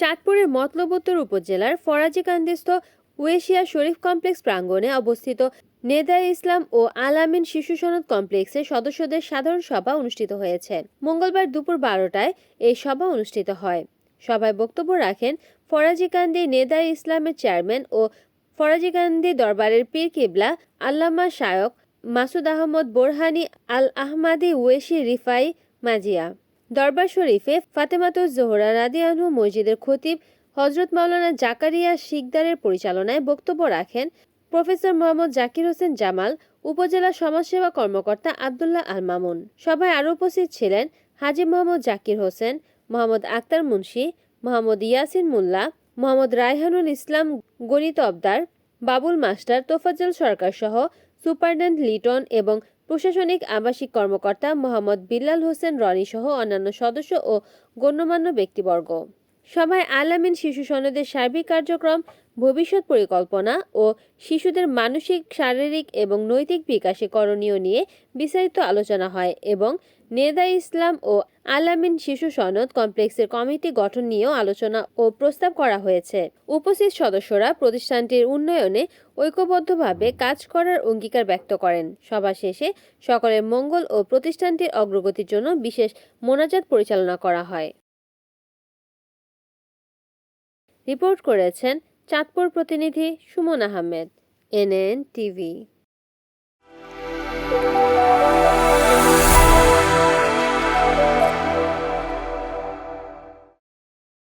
চাঁদপুরের মতলবোত্তর উপজেলার ফরাজিকান্দিস্থ ওয়েশিয়া শরীফ কমপ্লেক্স প্রাঙ্গণে অবস্থিত নেদার ইসলাম ও আলামিন শিশু সনদ কমপ্লেক্সের সদস্যদের সাধারণ সভা অনুষ্ঠিত হয়েছে। মঙ্গলবার দুপুর বারোটায় এই সভা অনুষ্ঠিত হয়। সভায় বক্তব্য রাখেন ফরাজিকান্দি নেদার ইসলামের চেয়ারম্যান ও ফরাজিকান্দি দরবারের পীর কিবলা, আল্লামা শায়ক মাসুদ আহমদ বোরহানি, আল আহমাদি ওয়েশি রিফাই মাজিয়া। দরবার শরীফে ফাতেমাতুজ জোহরা রাদিয়ানহু মসজিদের খতিব হজরত মাওলানা জাকারিয়া শিকদারের পরিচালনায় বক্তব্য রাখেন প্রফেসর মোহাম্মদ জাকির হোসেন জামাল, উপজেলা সমাজসেবা কর্মকর্তা আবদুল্লাহ আল মামুন। সভায় আরও উপস্থিত ছিলেন হাজি মোহাম্মদ জাকির হোসেন, মোহাম্মদ আক্তার মুন্সি, মোহাম্মদ ইয়াসিন মোল্লা, মোহাম্মদ রায়হানুল ইসলাম গণিত অবদার বাবুল মাস্টার, তোফাজ্জল সরকার সহ সুপারডেন্ট লিটন এবং প্রশাসনিক আবাসিক কর্মকর্তা মোহাম্মদ বিল্লাল হোসেন রনি সহ অন্যান্য সদস্য ও গণ্যমান্য ব্যক্তিবর্গ। সভায় আলামিন শিশু সনদের সার্বিক কার্যক্রম ভবিষ্যৎ পরিকল্পনা ও শিশুদের মানসিক, শারীরিক এবং নৈতিক বিকাশে করণীয় নিয়ে বিস্তারিত আলোচনা হয় এবং নেদা ইসলাম ও আলামিন শিশু সনদ কমপ্লেক্সের কমিটি গঠন নিয়েও আলোচনা ও প্রস্তাব করা হয়েছে। উপস্থিত সদস্যরা প্রতিষ্ঠানটির উন্নয়নে ঐক্যবদ্ধভাবে কাজ করার অঙ্গীকার ব্যক্ত করেন। সভা শেষে সকলের মঙ্গল ও প্রতিষ্ঠানটির অগ্রগতির জন্য বিশেষ মোনাজাত পরিচালনা করা হয়। রিপোর্ট করেছেন চাঁদপুর প্রতিনিধি সুমন আহমেদ এনএন টিভি।